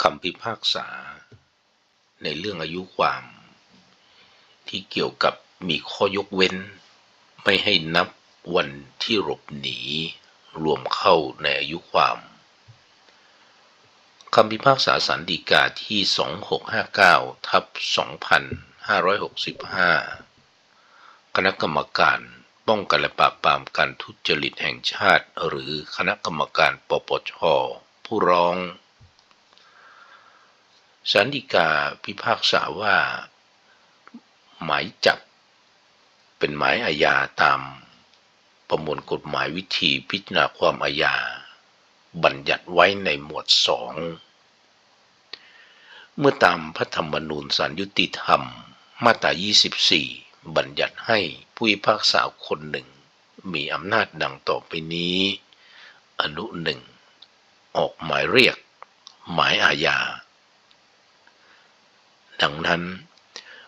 คำพิพากษา ในเรื่องอายุความ ที่เกี่ยวกับมีข้อยกเว้น ไม่ให้นับวันที่หลบหนี รวมเข้าในอายุความคำพิพากษาสันติกาที่ 2659 ทับ 2565 คณะกรรมการป้องกันและปราบปรามการทุจริตแห่งชาติ หรือคณะกรรมการปปชผู้ร้อง สันติกาพิพากษาว่า หมายจับ เป็นหมายอาญาตามประมวลกฎหมายวิธีพิจารณาความอาญา บัญญัติไว้ในหมวดสอง เมื่อตามพระธรรมนูญสารยุติธรรม มาตรา 24 บัญญัติให้ผู้พิพากษาคนหนึ่ง มีอำนาจดังต่อไปนี้ อนุหนึ่ง ออกหมายเรียก หมายอาญา ดังนั้น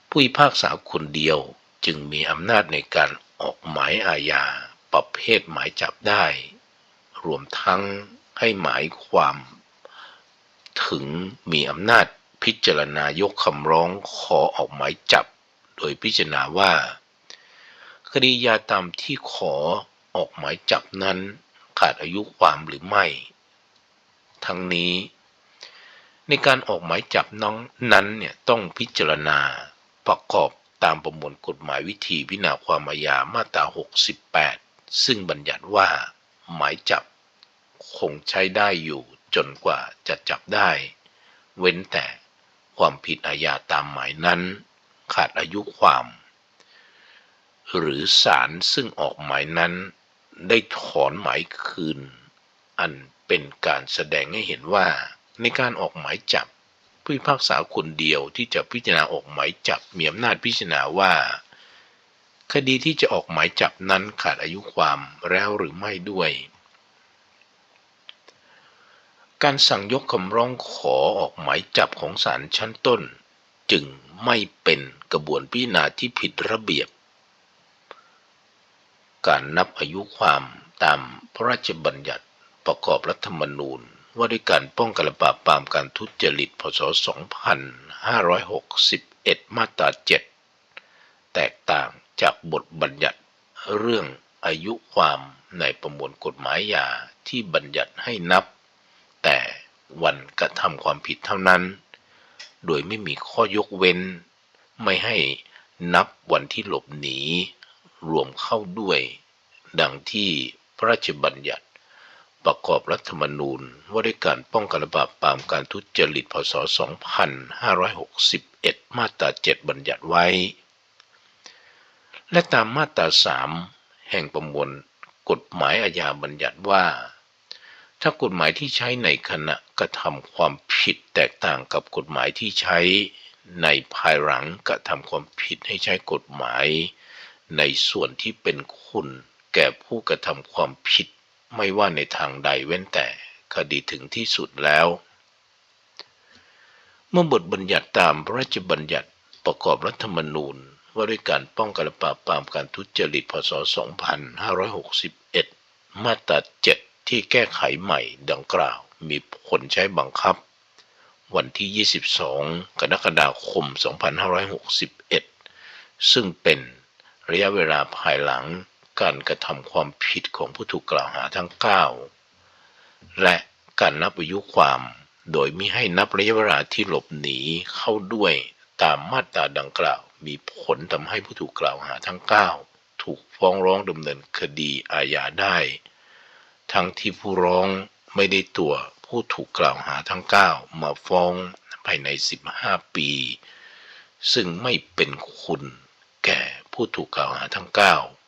ผู้พิพากษาคนเดียวจึงมีอำนาจในการออกหมายอาญาประเภทหมายจับได้ รวมทั้งให้หมายความถึงมีอำนาจพิจารณายกคำร้องขอออกหมายจับ โดยพิจารณาว่า คดียาตามที่ขอออกหมายจับนั้นขาดอายุความหรือไม่ ทั้งนี้ ในการออกหมายจับน้องนั้นเนี่ยต้องพิจารณาประกอบตามประมวลกฎหมายวิธีพิจารณาความอาญามาตรา 68 ซึ่งบัญญัติว่า หมายจับคงใช้ได้อยู่จนกว่าจะจับได้ เว้นแต่ความผิดอาญาตามหมายนั้น ขาดอายุความ หรือศาลซึ่งออกหมายนั้น ได้ถอนหมายคืน อันเป็นการแสดงให้เห็นว่า ในการออกหมายจับผู้พิพากษาคนเดียวที่จะพิจารณาออกหมายจับมีอำนาจพิจารณาว่า คดีที่จะออกหมายจับนั้นขาดอายุความแล้วหรือไม่ด้วย การสั่งยกคำร้องขอออกหมายจับของศาลชั้นต้น จึงไม่เป็นกระบวนพิจารณาที่ผิดระเบียบ การนับอายุความตามพระราชบัญญัติประกอบรัฐธรรมนูญ ว่าด้วยการป้องกันและปราบปรามการทุจริต พศ 2561 มาตรา 7 แตกต่างจากบทบัญญัติเรื่องอายุความในประมวลกฎหมายยาที่บัญญัติให้นับ แต่วันกระทำความผิดเท่านั้น โดยไม่มีข้อยกเว้น ไม่ให้นับวันที่หลบหนี รวมเข้าด้วย ดังที่พระราชบัญญัติ ประกอบรัฐธรรมนูญว่าด้วยการป้องกันระบาดปรามการทุจริตพศ 2561 มาตรา 7 บัญญัติไว้ และตามมาตรา 3 แห่งประมวลกฎหมายอาญาบัญญัติว่า ถ้ากฎหมายที่ใช้ในขณะกระทำความผิดแตกต่างกับกฎหมายที่ใช้ในภายหลังกระทำความผิดให้ใช้กฎหมาย ในส่วนที่เป็นคุณแก่ผู้กระทำความผิด ไม่ว่าในทางใดเว้นแต่คดีถึงที่สุดแล้ว เมื่อบทบัญญัติตามพระราชบัญญัติประกอบรัฐธรรมนูญว่าด้วยการป้องกันและปราบปรามการทุจริตพศ 2561 มาตรา 7 ที่แก้ไขใหม่ดังกล่าว มีผลใช้บังคับ วันที่ 22 กรกฎาคม 2561 ซึ่งเป็นระยะเวลาภายหลัง การกระทำความผิดของผู้ถูกกล่าวหาทั้ง 9 และการนับอายุความ โดยมิให้นับระยะเวลาที่หลบหนีเข้าด้วยตามมาตราดังกล่าว มีผลทำให้ผู้ถูกกล่าวหาทั้ง 9 ถูกฟ้องร้องดำเนินคดีอาญาได้ ทั้งที่ผู้ร้องไม่ได้ตัวผู้ถูกกล่าวหาทั้ง 9 มาฟ้องภายใน 15 ปี ซึ่งไม่เป็นคุณแก่ผู้ถูกกล่าวหาทั้ง 9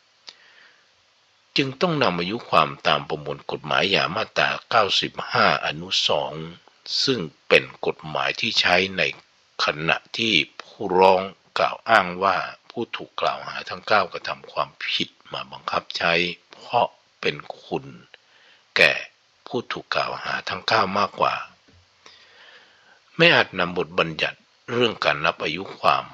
จึงต้องนำอายุความตามประมวลกฎหมายยามาตรา 95 อนุ 2 ซึ่งเป็นกฎหมายที่ใช้ในขณะที่ผู้ร้องกล่าวอ้างว่าผู้ถูกกล่าวหาทั้ง 9 กระทำความผิดมาบังคับใช้ เพราะเป็นคุณ แก่ผู้ถูกกล่าวหาทั้งเก้ามากกว่า ไม่อาจนำบทบัญญัติเรื่องการนับอายุความ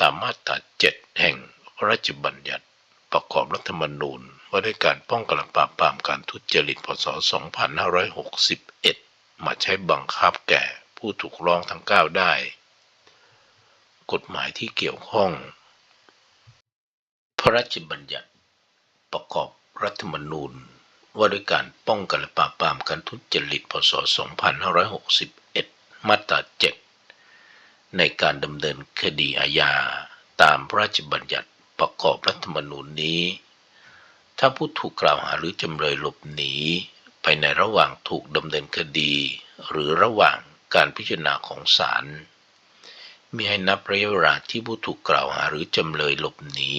ตามมาตราเจ็ดแห่งพระราชบัญญัติประกอบรัฐธรรมนูญ ว่าด้วยการป้องกันปราบปรามการทุจริต พศ 2561 มาใช้บังคับแก่ผู้ถูกร้องทั้งเก้าได้ กฎหมายที่เกี่ยวข้อง พระราชบัญญัติประกอบรัฐธรรมนูญ ว่าด้วยการป้องกันและปราบปรามการทุจริต พศ 2561 มาตรา 7 ในการดำเนินคดีอาญาตามพระราชบัญญัติประกอบรัฐธรรมนูญนี้ ถ้าผู้ถูกกล่าวหาหรือจำเลยหลบหนีไปในระหว่างถูกดำเนินคดี หรือระหว่างการพิจารณาของศาลมีให้นับระยะเวลาที่ผู้ถูกกล่าวหาหรือจำเลยหลบหนี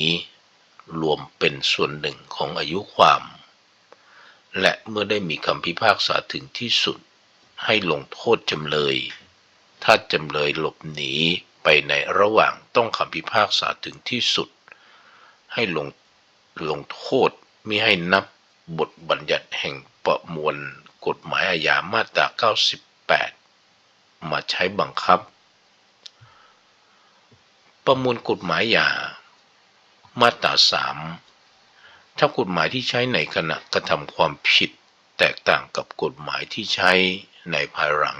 รวมเป็นส่วนหนึ่งของอายุความ และเมื่อได้มีคำพิพากษาถึงที่สุด ให้ลงโทษจำเลย ถ้าจำเลยหลบหนีไปในระหว่างต้องคำพิพากษาถึงที่สุด ให้ลงลงโทษ มิให้นับบทบัญญัติแห่งประมวลกฎหมายอาญามาตรา 98 มาใช้บังคับ ประมวลกฎหมายยามาตราสามถ้ากฎหมายที่ใช้ในขณะกระทำความผิดแตกต่างกับกฎหมายที่ใช้ในภายหลัง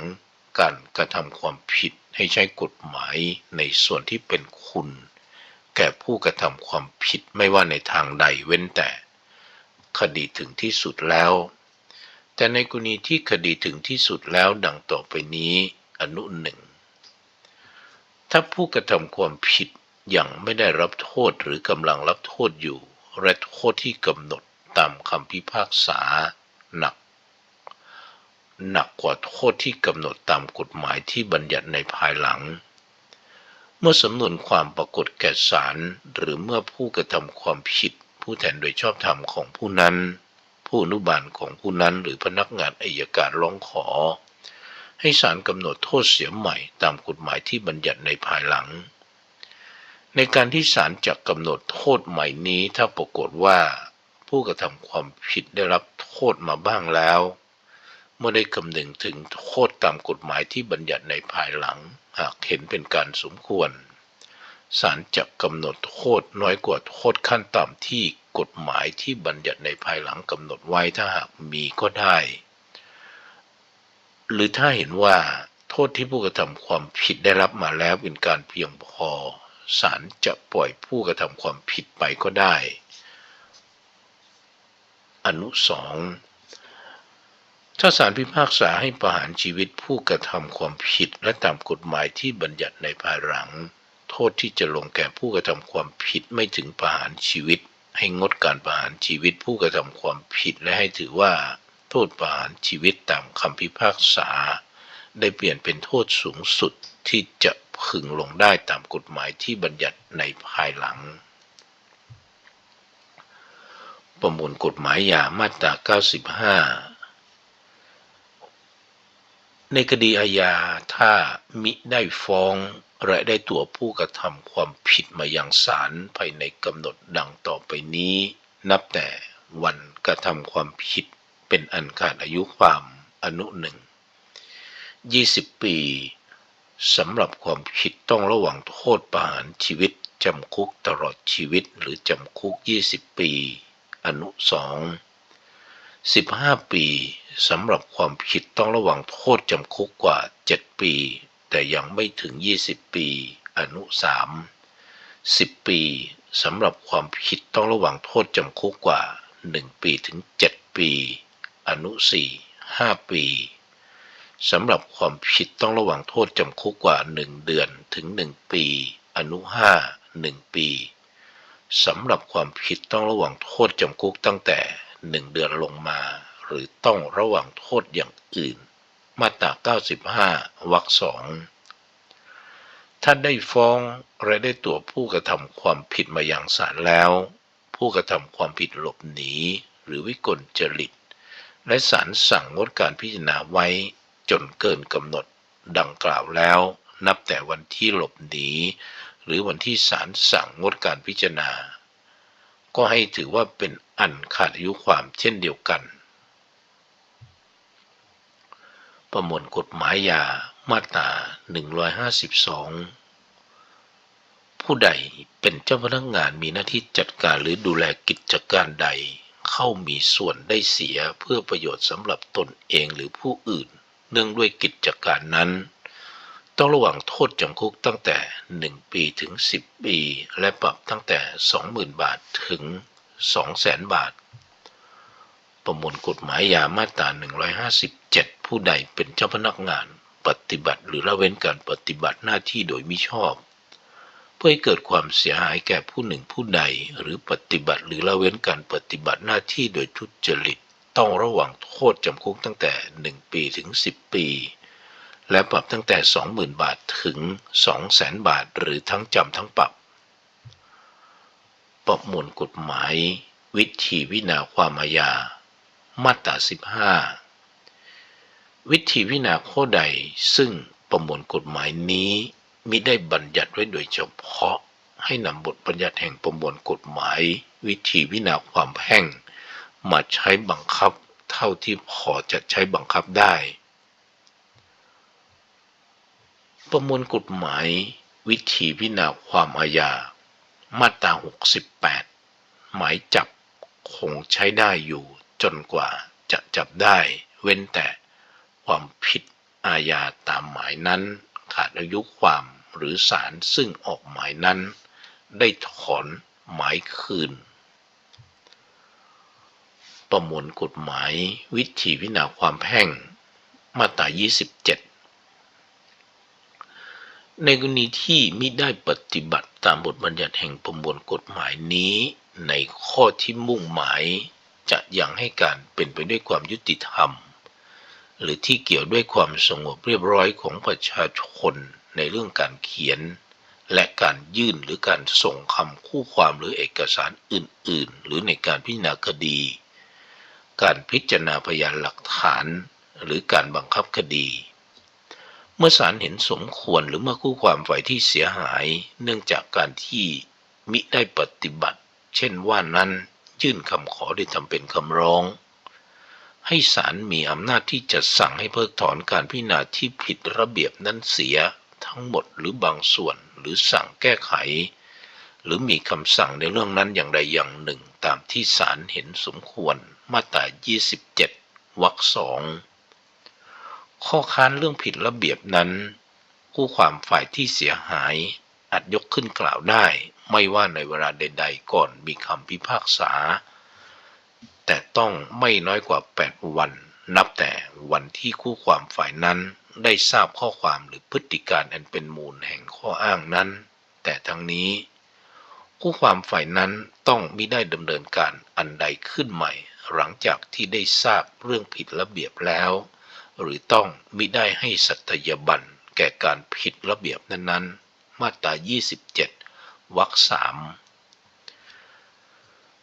การกระทำความผิดให้ใช้กฎหมายในส่วนที่เป็นคุณ แก่ผู้กระทำความผิดไม่ว่าในทางใดเว้นแต่ คดีถึงที่สุดแล้ว แต่ในกรณีที่คดีถึงที่สุดแล้วดังต่อไปนี้อนุหนึ่งถ้าผู้กระทำความผิดยังไม่ได้รับโทษหรือกำลังรับโทษอยู่และโทษที่กำหนดตามคำพิพากษาหนัก หนักกว่าโทษที่กำหนดตามกฎหมายที่บัญญัติในภายหลัง เมื่อสำนวนความปรากฏแก่ศาลหรือเมื่อผู้กระทำความผิด ผู้แทนโดยชอบธรรมของผู้นั้น ผู้อนุบาลของผู้นั้นหรือพนักงานอายการร้องขอ ให้ศาลกำหนดโทษเสียใหม่ตามกฎหมายที่บัญญัติในภายหลัง ในการที่ศาลจะกำหนดโทษใหม่นี้ถ้าปรากฏว่า ผู้กระทำความผิดได้รับโทษมาบ้างแล้ว เมื่อได้คำนึงถึงโทษตามกฎหมายที่บัญญัติในภายหลัง หากเห็นเป็นการสมควร ศาลจะกำหนดโทษน้อยกว่าโทษขั้นต่ำที่กฎหมายที่บัญญัติในภายหลังกำหนดไว้ถ้าหากมีก็ได้ หรือถ้าเห็นว่าโทษที่ผู้กระทำความผิดได้รับมาแล้วเป็นการเพียงพอศาลจะปล่อยผู้กระทำความผิดไปก็ได้ อนุสองถ้าศาลพิพากษาให้ประหารชีวิตผู้กระทำความผิดและตามกฎหมายที่บัญญัติในภายหลัง โทษที่จะลงแก่ผู้กระทำความผิดไม่ถึงประหารชีวิต ให้งดการประหารชีวิตผู้กระทำความผิดและให้ถือว่า โทษประหารชีวิตตามคำพิพากษา ได้เปลี่ยนเป็นโทษสูงสุดที่จะพึงลงได้ตามกฎหมายที่บัญญัติในภายหลัง ประมวลกฎหมายยามาตรา 95ในคดีอาญาถ้ามิได้ฟ้อง และได้ตัวผู้กระทำความผิดมายังศาลภายในกำหนดดังต่อไปนี้ นับแต่วันกระทำความผิดเป็นอันขาดอายุความอนุหนึ่ง20 ปีสำหรับความผิดต้องระวังโทษประหารชีวิตจำคุกตลอดชีวิตหรือจำคุก 20 ปี อนุสอง15 ปีสำหรับความผิดต้องระวังโทษจำคุกกว่า 7 ปี แต่ยังไม่ถึง 20 ปี อนุ 3 10 ปีสำหรับความผิดต้องระวังโทษจำคุกกว่า 1 ปีถึง 7 ปี อนุ 4 5 ปีสำหรับความผิดต้องระวังโทษจำคุกกว่า 1 เดือนถึง 1 ปี อนุ 5 1 ปีสำหรับความผิดต้องระวังโทษจำคุกตั้งแต่ 1 เดือนลงมา หรือต้องระวังโทษอย่างอื่น มาตรา95วรรคสองถ้าได้ฟ้องและได้ตัวผู้กระทำความผิดมาอย่างศาลแล้ว ผู้กระทำความผิดหลบหนี หรือวิกลจริต และศาลสั่งงดการพิจารณาไว้จนเกินกำหนดดังกล่าวแล้ว นับแต่วันที่หลบหนี หรือวันที่ศาลสั่งงดการพิจารณา ก็ให้ถือว่าเป็นอันขาดอายุความเช่นเดียวกัน ประมวลกฎหมายยามาตรา 152 ผู้ใดเป็นเจ้าพนักงานมีหน้าที่จัดการหรือดูแลกิจการใด เข้ามีส่วนได้เสียเพื่อประโยชน์สำหรับตนเองหรือผู้อื่น เนื่องด้วยกิจการนั้น ต้องระว่างโทษจำคุกตั้งแต่ 1 ปีถึง 10 ปี และปรับตั้งแต่ 20,000 บาทถึง 200,000 บาท ประมวลกฎหมายยามาตรา 157 ผู้ใดเป็นเจ้าพนักงานปฏิบัติ หรือละเว้นการปฏิบัติหน้าที่โดยมิชอบ เพื่อให้เกิดความเสียหายแก่ผู้หนึ่งผู้ใดหรือปฏิบัติ หรือละเว้นการปฏิบัติหน้าที่โดยทุจริต ต้องระว่างโทษจำคุกตั้งแต่ 1 ปีถึง 10 ปี และปรับตั้งแต่ 20,000 บาทถึง 200,000 บาท หรือทั้งจำทั้งปรับ ประมวลกฎหมายวิธีวินาความอาญา มาตรา15 วิธีวินาข้อใดซึ่งประมวลกฎหมายนี้มิได้บัญญัติไว้โดยเฉพาะให้นำบทบัญญัติแห่งประมวลกฎหมาย วิธีวินาความแพ่ง มาใช้บังคับเท่าที่พอจะใช้บังคับได้ ประมวลกฎหมายวิธีวินาความอาญา มาตรา 68 หมายจับคงใช้ได้อยู่ จนกว่าจะจับได้เว้นแต่ความผิดอาญาตามหมายนั้น ขาดอายุความหรือศาลซึ่งออกหมายนั้น ได้ถอนหมายคืน ประมวลกฎหมายวิธีวินาความแพ่งมาตรา 27 ในกรณีที่มิได้ปฏิบัติตามบทบัญญัติแห่งประมวลกฎหมายนี้ ในข้อที่มุ่งหมาย จะยังให้การเป็นไปด้วยความยุติธรรม หรือที่เกี่ยวด้วยความสงบเรียบร้อยของประชาชนในเรื่องการเขียน และการยื่นหรือการส่งคำคู่ความหรือเอกสารอื่น ๆ หรือในการพิจารณาคดี การพิจารณาพยานหลักฐานหรือการบังคับคดี เมื่อศาลเห็นสมควรหรือเมื่อคู่ความฝ่ายที่เสียหาย เนื่องจากการที่มิได้ปฏิบัติ เช่นว่านั้น ยื่นคำขอได้ทำเป็นคำร้อง ให้ศาลมีอำนาจที่จะสั่งให้เพิกถอนการพิจารณาที่ผิดระเบียบนั้นเสียทั้งหมดหรือบางส่วนหรือสั่งแก้ไข หรือมีคำสั่งในเรื่องนั้นอย่างใดอย่างหนึ่ง ตามที่ศาลเห็นสมควรมาตรา 27 วรรคสองข้อค้านเรื่องผิดระเบียบนั้นคู่ความฝ่ายที่เสียหายอาจยกขึ้นกล่าวได้ ไม่ว่าในเวลาใด ๆ ก่อนมีคำพิพากษา แต่ต้องไม่น้อยกว่า 8 วัน นับแต่วันที่คู่ความฝ่ายนั้นได้ทราบข้อความหรือพฤติการอันเป็นมูลแห่งข้ออ้างนั้น แต่ทั้งนี้ คู่ความฝ่ายนั้นต้องมิได้ดำเนินการอันใดขึ้นใหม่ หลังจากที่ได้ทราบเรื่องผิดระเบียบแล้ว หรือต้องมิได้ให้สัตยาบันแก่การผิดระเบียบนั้นๆ มาตรา 27 วรรคสาม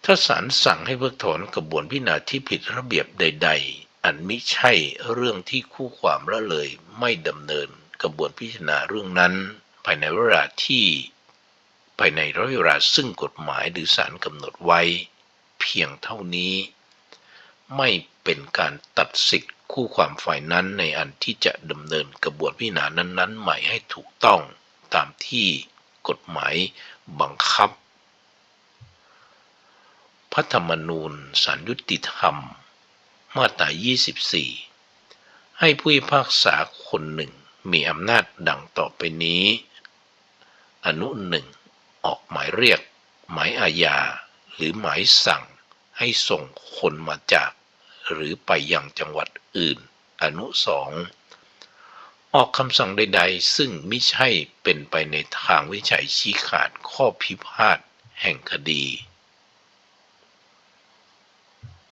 ถ้าศาลสั่งให้เพิกถอนกระบวนพิจารณาที่ผิดระเบียบใด ๆ อันมิใช่เรื่องที่คู่ความละเลยไม่ดำเนินกระบวนพิจารณาเรื่องนั้น ภายในเวลาที่ภายในระยะเวลาซึ่งกฎหมายหรือศาลกำหนดไว้ เพียงเท่านี้ ไม่เป็นการตัดสิทธิ์คู่ความฝ่ายนั้นในอันที่จะดำเนินกระบวนพิจารณานั้น ๆ ใหม่ให้ถูกต้องตามที่ กฎหมายบังคับ พระธรรมนูญสารยุติธรรม มาตรา 24 ให้ผู้พิพากษาคนหนึ่งมีอำนาจดังต่อไปนี้ อนุหนึ่งออกหมายเรียก หมายอาญา หรือหมายสั่งให้ส่งคนมาจาก หรือไปยังจังหวัดอื่น อนุสอง ออกคำสั่งใดๆ ซึ่งไม่ใช่เป็นไปในทางวิจัยชี้ขาดข้อพิพาทแห่งคดี